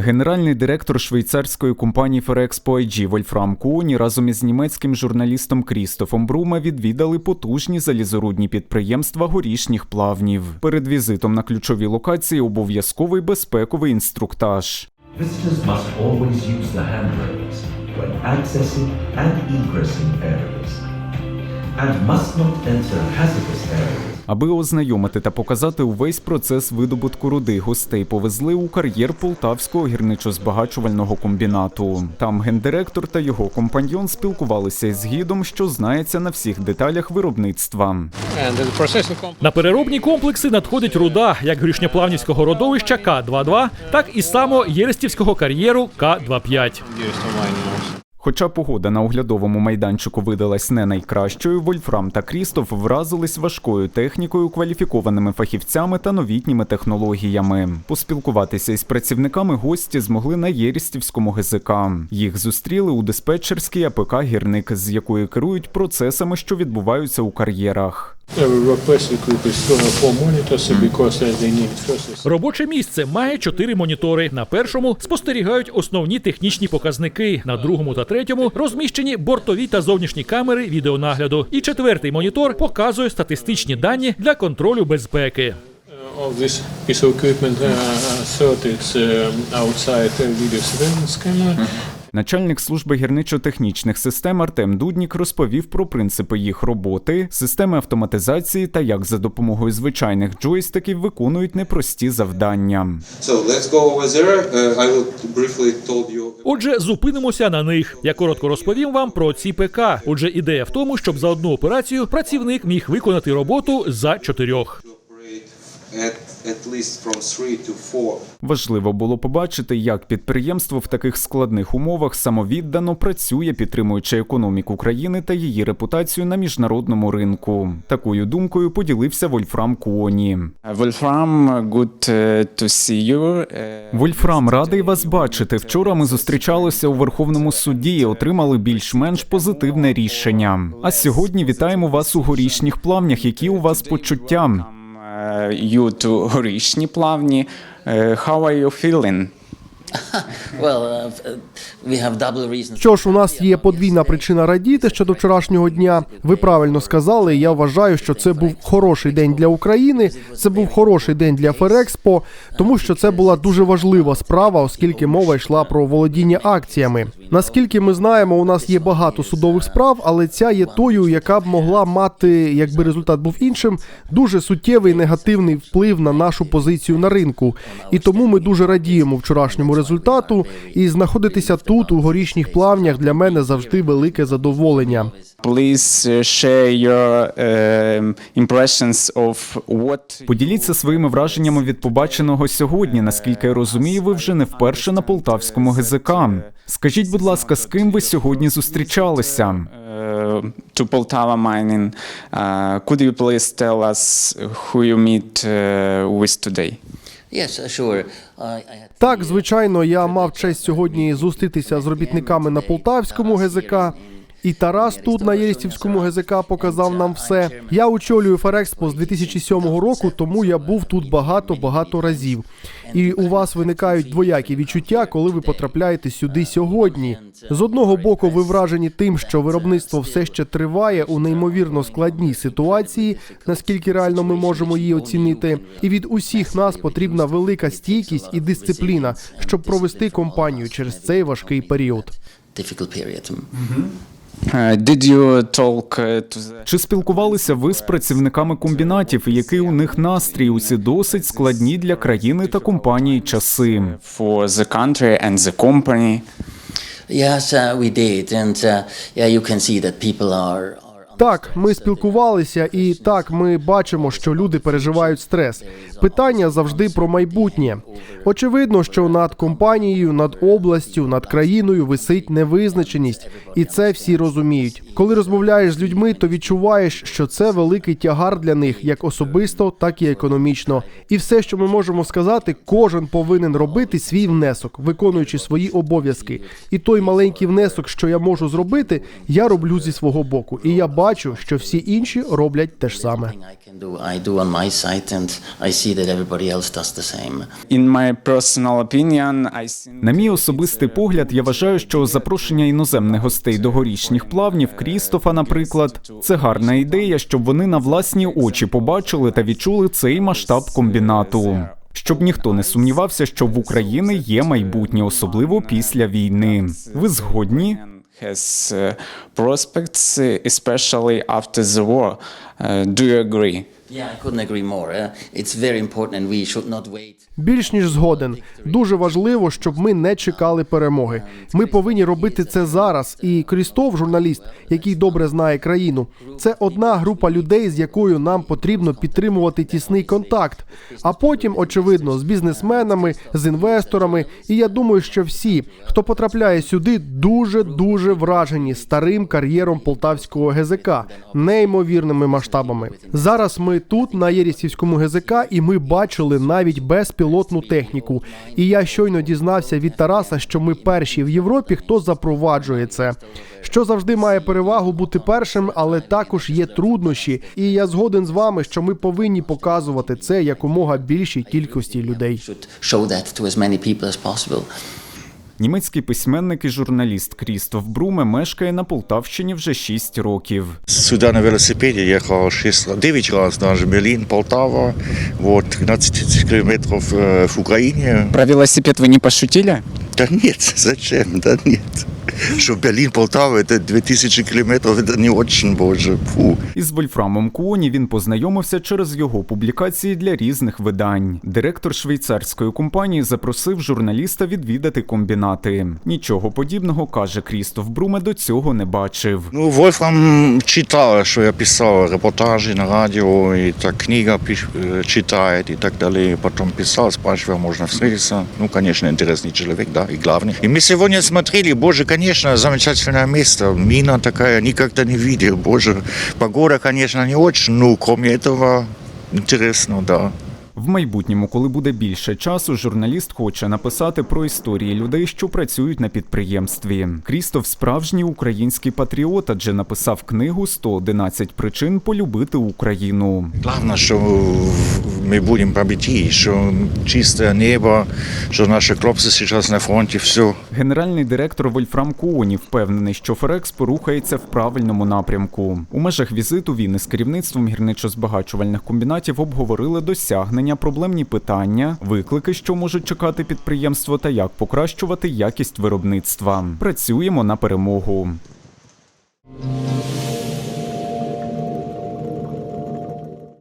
Генеральний директор швейцарської компанії Ferrexpo AG Вольфрам Куоні разом із німецьким журналістом Крістофом Брума відвідали потужні залізорудні підприємства горішніх плавнів. Перед візитом на ключові локації обов'язковий безпековий інструктаж. And must not enter hazardous areas. Аби ознайомити та показати увесь процес видобутку руди, гостей повезли у кар'єр Полтавського гірничо-збагачувального комбінату. Там гендиректор та його компаньйон спілкувалися із гідом, що знається на всіх деталях виробництва. На переробні комплекси надходить руда як горішньоплавнівського родовища К-22, так і само Єрестівського кар'єру К-25. Хоча погода на оглядовому майданчику видалась не найкращою, Вольфрам та Крістоф вразились важкою технікою, кваліфікованими фахівцями та новітніми технологіями. Поспілкуватися із працівниками гості змогли на Єрістівському ГЗК. Їх зустріли у диспетчерській АПК Гірник, з якої керують процесами, що відбуваються у кар'єрах. Is Робоче місце має чотири монітори. На першому спостерігають основні технічні показники. На другому та третьому розміщені бортові та зовнішні камери відеонагляду. І четвертий монітор показує статистичні дані для контролю безпеки. Начальник служби гірничо-технічних систем Артем Дуднік розповів про принципи їх роботи, системи автоматизації та як за допомогою звичайних джойстиків виконують непрості завдання. Uh, Отже, зупинимося на них. Я коротко розповім вам про ці ПК. Отже, ідея в тому, щоб за одну операцію працівник міг виконати роботу за чотирьох. Важливо було побачити, як підприємство в таких складних умовах самовіддано працює, підтримуючи економіку країни та її репутацію на міжнародному ринку. Такою думкою поділився Вольфрам Куоні. Good uh, to see you. Uh, Вольфрам, радий вас бачити. Вчора ми зустрічалися у Верховному суді і отримали більш-менш позитивне рішення. А сьогодні вітаємо вас у горішніх плавнях. Які у вас почуття? Uh, you to горішні плавні. Uh, how are you feeling? Що ж, у нас є подвійна причина радіти щодо вчорашнього дня. Ви правильно сказали. Я вважаю, що це був хороший день для України. Це був хороший день для Ферекспо, тому що це була дуже важлива справа, оскільки мова йшла про володіння акціями. Наскільки ми знаємо, у нас є багато судових справ, але ця є тою, яка б могла мати, якби результат був іншим, дуже суттєвий негативний вплив на нашу позицію на ринку. І тому ми дуже радіємо вчорашньому результату. І знаходитися тут, у горішніх плавнях, для мене завжди велике задоволення. Please uh, share your um, impressions of what Поділіться своїми враженнями від побаченого сьогодні. Наскільки я розумію, ви вже не вперше на полтавському ГЗК. Скажіть, будь ласка, з ким ви сьогодні зустрічалися? uh, to Poltava mining. Uh, could you please tell us who you meet uh, with today? Uh, had Так, звичайно, я мав честь сьогодні зустрітися з робітниками на полтавському ГЗК. І Тарас тут на Єрістівському ГЗК показав нам все. Я очолюю Ферекспо з 2007 року, тому я був тут багато багато разів. І у вас виникають двоякі відчуття, коли ви потрапляєте сюди сьогодні. З одного боку, ви вражені тим, що виробництво все ще триває у неймовірно складній ситуації, наскільки реально ми можемо її оцінити. І від усіх нас потрібна велика стійкість і дисципліна, щоб провести компанію через цей важкий період. difficult period. Uh, did you talk uh, to the Чи спілкувалися ви з працівниками комбінатів, який у них настрій у ці досить складні для країни та компанії часи? for the country and the company? Yes, uh, we did, and uh, yeah, you can see that people are. Так, ми спілкувалися, і так ми бачимо, що люди переживають стрес. Питання завжди про майбутнє. Очевидно, що над компанією, над областю, над країною висить невизначеність, і це всі розуміють. Коли розмовляєш з людьми, то відчуваєш, що це великий тягар для них, як особисто, так і економічно. І все, що ми можемо сказати, кожен повинен робити свій внесок, виконуючи свої обов'язки. І той маленький внесок, що я можу зробити, я роблю зі свого боку. І я бачу. Бачу, що всі інші роблять те ж саме. На мій особистий погляд, я вважаю, що запрошення іноземних гостей до горішніх плавнів Крістофа, наприклад, це гарна ідея, щоб вони на власні очі побачили та відчули цей масштаб комбінату. Щоб ніхто не сумнівався, що в Україні є майбутнє, особливо після війни. Ви згодні? Has uh, prospects, uh, especially after the war. Uh, do you agree? Eh? Більш ніж згоден. Дуже важливо, щоб ми не чекали перемоги. Ми повинні робити це зараз. І Крістов, журналіст, який добре знає країну, це одна група людей, з якою нам потрібно підтримувати тісний контакт. А потім, очевидно, з бізнесменами, з інвесторами. І я думаю, що всі, хто потрапляє сюди, дуже дуже вражені старим кар'єром полтавського ГЗК, неймовірними масштабами. Зараз ми тут на Єрісівському ГЗК, і ми бачили навіть безпілотну техніку. І я щойно дізнався від Тараса, що ми перші в Європі, хто запроваджує це. Що завжди має перевагу бути першим, але також є труднощі. І я згоден з вами, що ми повинні показувати це якомога більшій кількості людей. Німецький письменник і журналіст Крістоф Бруме мешкає на Полтавщині вже 6 років. Сюди на велосипеді їхав 6, 9 раз навіть Берлін, Полтава, вот, 12 километров э, в Україні. Про велосипед ви не пошутили? Да нет, зачем, да нет. Что Берлин, Полтава, это 2000 километров, это не очень, боже, фу. Із Вольфрамом Куоні він познайомився через його публікації для різних видань. Директор швейцарської компанії запросив журналіста відвідати комбінати. Нічого подібного каже Крістоф Бруме до цього не бачив. Ну, Вольфрам читал, что я писал репортажи на радио, и так книга пиш- э, читает и так далее. Потом писал, спрашивал, можно встретиться. Ну, конечно, интересный человек, да, и главный. И мы сегодня смотрели, боже, конечно, замечательное место. Мина такая, никогда не видел, боже. Погода, конечно, не очень, но кроме этого, интересно, да. В майбутньому, коли буде більше часу, журналіст хоче написати про історії людей, що працюють на підприємстві. Крістоф справжній український патріот, адже написав книгу «111 причин полюбити Україну. Главное, что мы будем победить, что чистое небо, что наши хлопцы сейчас на фронте, все. Генеральний директор Вольфрам Куоні впевнений, що Ферекспо рухається в правильному напрямку. У межах візиту він із керівництвом гірничо-збагачувальних комбінатів обговорили досягнення, проблемні питання, виклики, що можуть чекати підприємство, та як покращувати якість виробництва. Працюємо на перемогу.